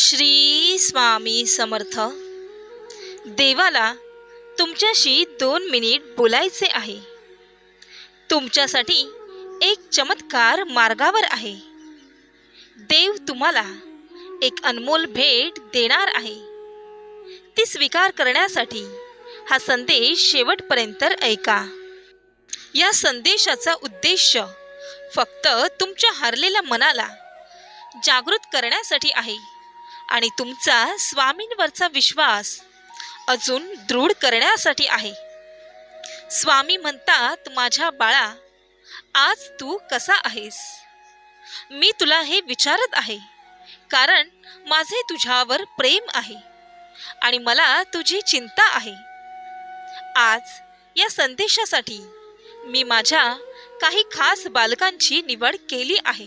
श्री स्वामी समर्थ. देवाला तुमच्याशी दोन मिनिट बोलायचे आहे. तुमच्यासाठी एक चमत्कार मार्गावर आहे. देव तुम्हाला एक अनमोल भेट देणार आहे. ती स्वीकार करण्यासाठी हा संदेश शेवटपर्यंत ऐका. या संदेशाचा उद्देश फक्त तुमच्या हरलेल्या मनाला जागृत करण्यासाठी आहे. आणि तुमचा स्वामींवरचा विश्वास अजून दृढ करण्यासाठी आहे. स्वामी म्हणतात माझ्या बाळा आज तू कसा आहेस? मी तुला हे विचारत आहे कारण माझे तुझ्यावर प्रेम आहे आणि मला तुझी चिंता आहे. आज या संदेशासाठी मी माझ्या काही खास बालकांची निवड केली आहे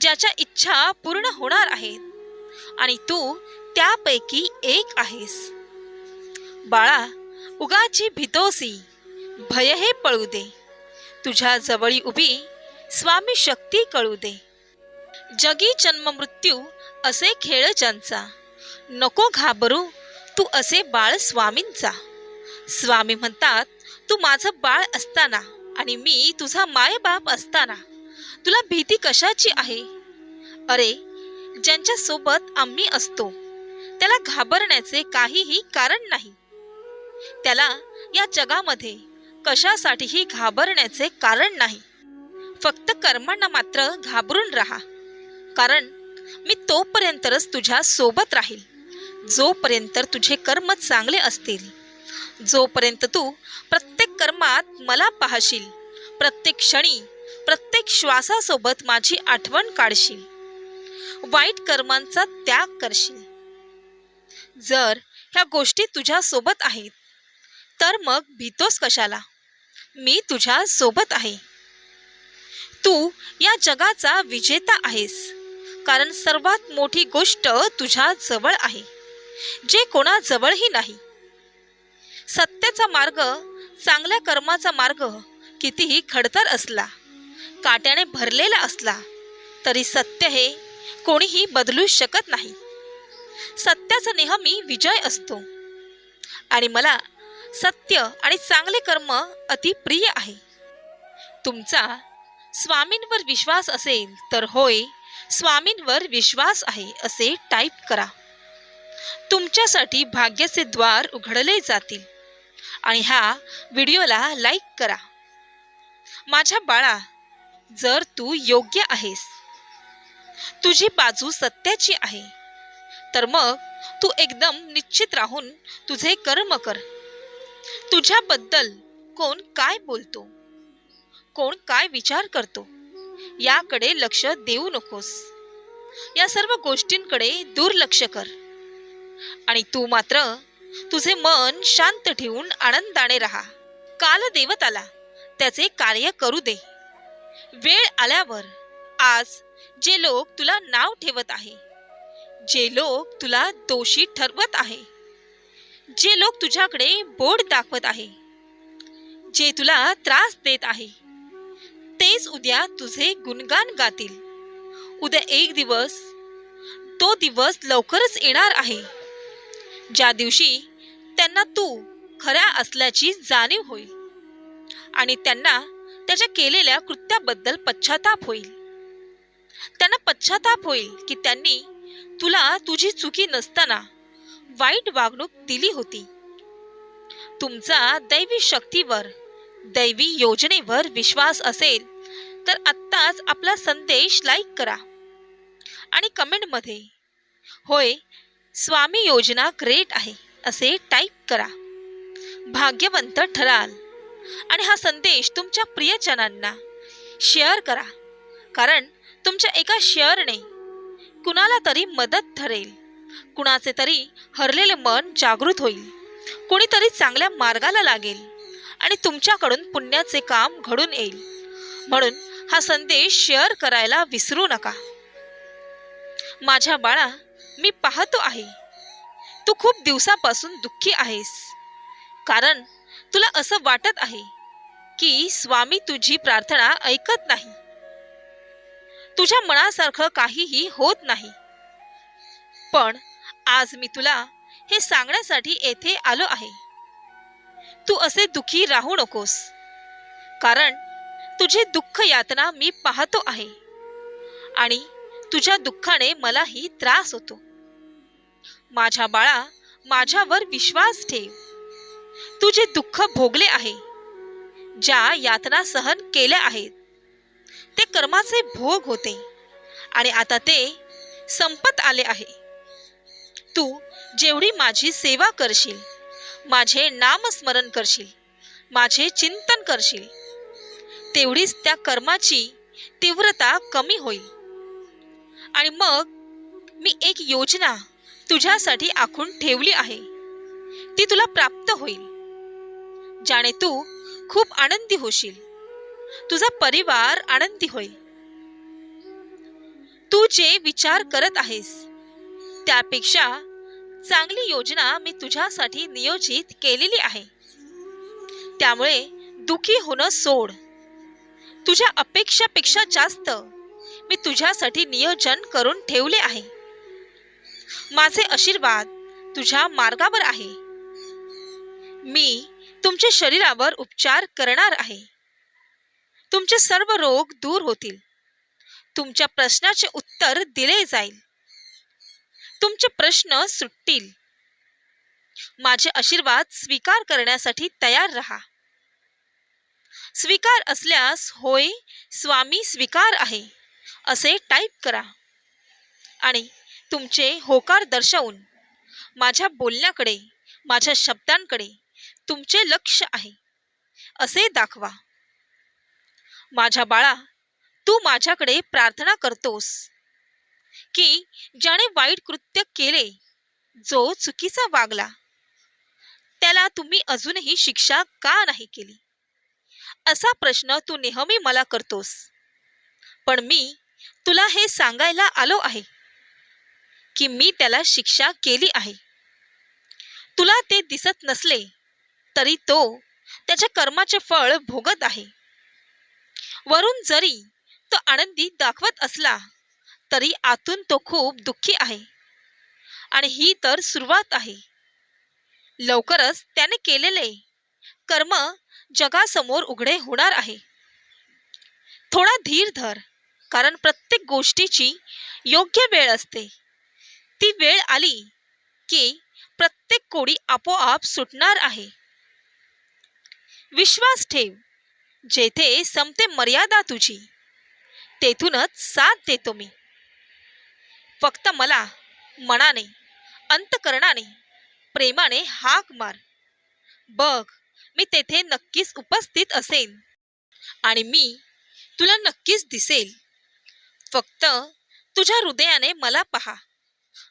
ज्याच्या इच्छा पूर्ण होणार आहेत. आणि तू त्यापैकी एक आहेस. बाळा उगाची भितोसी भय हे पळू दे. तुझ्या जवळी उभी स्वामी शक्ती कळू दे. जगी जन्म मृत्यू असे खेळ ज्यांचा. नको घाबरू तू असे बाळ स्वामींचा. स्वामी म्हणतात तू माझं बाळ असताना आणि मी तुझा मायबाप असताना. तुला भीती कशाची आहे? अरे ज्यांच्या सोबत आम्ही असतो. त्याला घाबरण्याचे काहीही कारण नाही. त्याला या जगामध्ये कशासाठीही घाबरण्याचे कारण नाही. फक्त कर्मांना मात्र घाबरून राहा. कारण मी तोपर्यंतच तुझ्या सोबत राहील. जोपर्यंत तुझे कर्म चांगले असतील. जोपर्यंत तू प्रत्येक कर्मात मला पाहशील. प्रत्येक क्षणी प्रत्येक श्वासासोबत माझी आठवण काढशील. वाईट कर्मांचा त्याग करशील. जर ह्या गोष्टी तुझ्या सोबत आहेत तर मग भीतोस कशाला? मी तुझ्या सोबत आहे. तू या जगाचा विजेता आहेस कारण सर्वात मोठी गोष्ट तुझ्या जवळ आहे जे कोणाजवळही नाही. सत्याचा मार्ग चांगल्या कर्माचा मार्ग कितीही खडतर असला काट्याने भरलेला असला तरी सत्य हे कोणीही बदलू शकत नाही. सत्याचा नेहमी विजय असतो. आणि मला सत्य आणि चांगले कर्म अतिप्रिय आहे. तुमचा स्वामींवर विश्वास असेल तर होय स्वामींवर विश्वास आहे असे टाईप करा. तुमच्यासाठी भाग्याचे द्वार उघडले जातील. आणि ह्या व्हिडिओला लाईक करा. माझ्या बाळा जर तू योग्य आहेस तुझी बाजू सत्याची आहे. तर मग तू एकदम निश्चित राहून तुझे कर्म कर. तुझ्याबद्दल कोण काय बोलतो? कोण काय विचार करतो? याकडे लक्ष देऊ नकोस. या सर्व गोष्टींकडे दुर्लक्ष कर. आणि तू मात्र तुझे मन शांत ठेवून आनंदाने राहा. काल देवताला त्याचे कार्य करू दे. वेळ आल्यावर आज जे लोक तुला नाव ठेवत आहे. जे लोक तुला दोषी ठरवत आहे. जे लोक तुझ्याकडे बोट दाखवत आहे. जे तुला त्रास देत आहे. तेच उद्या तुझे गुणगान गातील. उद्या एक दिवस तो दिवस लवकरच येणार आहे. ज्या दिवशी त्यांना तू खऱ्या असल्याची जाणीव होईल. आणि त्यांना त्याच्या केलेल्या कृत्याबद्दल पश्चाताप होईल. त्यांना पश्चाताप होईल की त्यांनी तुला तुझी चुकी नसताना वाईट वागणूक दिली होती. तुमचा दैवी शक्तीवर दैवी योजनेवर विश्वास असेल तर आत्ताच आपला संदेश लाईक करा. आणि कमेंटमध्ये होय स्वामी योजना ग्रेट आहे असे टाईप करा. भाग्यवंत ठराल. आणि हा संदेश तुमच्या प्रियजनांना शेअर करा. कारण तुमच्या एका शेअरने. कुणाला तरी मदत ठरेल. कुणाचे तरी हरलेले मन जागृत होईल. कुणीतरी चांगल्या मार्गाला लागेल आणि तुमच्याकडून पुण्याचे काम घडून येईल. म्हणून हा संदेश शेअर करायला विसरू नका. माझ्या बाळा मी पाहतो आहे. तू खूप दिवसापासून दुःखी आहेस. कारण तुला असं वाटत आहे की स्वामी तुझी प्रार्थना ऐकत नाही. तुझ्या मनासारखं काहीही होत नाही. पण आज मी तुला हे सांगण्यासाठी येथे आलो आहे. तू असे दुखी राहू नकोस. कारण तुझे दुःख यातना मी पाहतो आहे. आणि तुझ्या दुःखाने मलाही त्रास होतो. माझ्या बाळा माझ्यावर विश्वास ठेव. तुझे दुःख भोगले आहे. ज्या यातना सहन केल्या आहेत ते कर्माचे भोग होते. आणि आता ते संपत आले आहे. तू जेवढी माझी सेवा करशील माझे नामस्मरण करशील माझे चिंतन करशील तेवढीच त्या कर्माची तीव्रता कमी होईल. आणि मग मी एक योजना तुझ्यासाठी आखून ठेवली आहे. ती तुला प्राप्त होईल ज्याने तू खूप आनंदी होशील. तुझा परिवार आनंदी होईल. तू जे विचार करत आहेस त्यापेक्षा चांगली योजना मी तुझ्यासाठी नियोजित केलेली आहे. त्यामुळे दुखी होणं सोड. तुझ्या अपेक्षापेक्षा जास्त मी तुझ्यासाठी नियोजन करून ठेवले आहे. माझे आशीर्वाद तुझ्या मार्गावर आहे. मी तुमच्या शरीरावर उपचार करणार आहे. तुमचे सर्व रोग दूर होतील. तुमच्या प्रश्नाचे उत्तर दिले जाईल. तुमचे प्रश्न सुटतील. माझे आशीर्वाद स्वीकार करण्यासाठी तयार रहा. स्वीकार असल्यास होय स्वामी स्वीकार आहे असे टाईप करा. आणि तुमचे होकार दर्शवून माझ्या बोलण्याकडे माझ्या शब्दांकडे तुमचे लक्ष आहे असे दाखवा. माझ्या बाळा तू माझ्याकडे प्रार्थना करतोस की ज्याने वाईट कृत्य केले जो चुकीचा वागला त्याला तुम्ही अजूनही शिक्षा का नाही केली? असा प्रश्न तू नेहमी मला करतोस. पण मी तुला हे सांगायला आलो आहे की मी त्याला शिक्षा केली आहे. तुला ते दिसत नसले तरी तो त्याच्या कर्माचे फळ भोगत आहे. वरून जरी तो आनंदी दाखवत असला तरी आतून तो खूप दुःखी आहे. आणि ही तर सुरुवात आहे. लवकरच त्याने केलेले कर्म जगासमोर उघडे होणार आहे. थोडा धीर धर कारण प्रत्येक गोष्टीची योग्य वेळ असते. ती वेळ आली की प्रत्येक कोडी आपोआप सुटणार आहे. विश्वास ठेव. जेथे संपते मर्यादा तुझी तेथूनच साथ देतो मी. फक्त मला मनाने अंतकरणाने प्रेमाने हाक मार. बघ मी तेथे नक्कीच उपस्थित असेन आणि मी तुला नक्कीच दिसेल. फक्त तुझ्या हृदयाने मला पहा.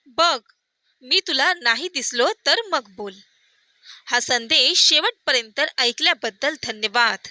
बघ मी तुला नाही दिसलो तर मग बोल. हा संदेश शेवटपर्यंत ऐकल्याबद्दल धन्यवाद.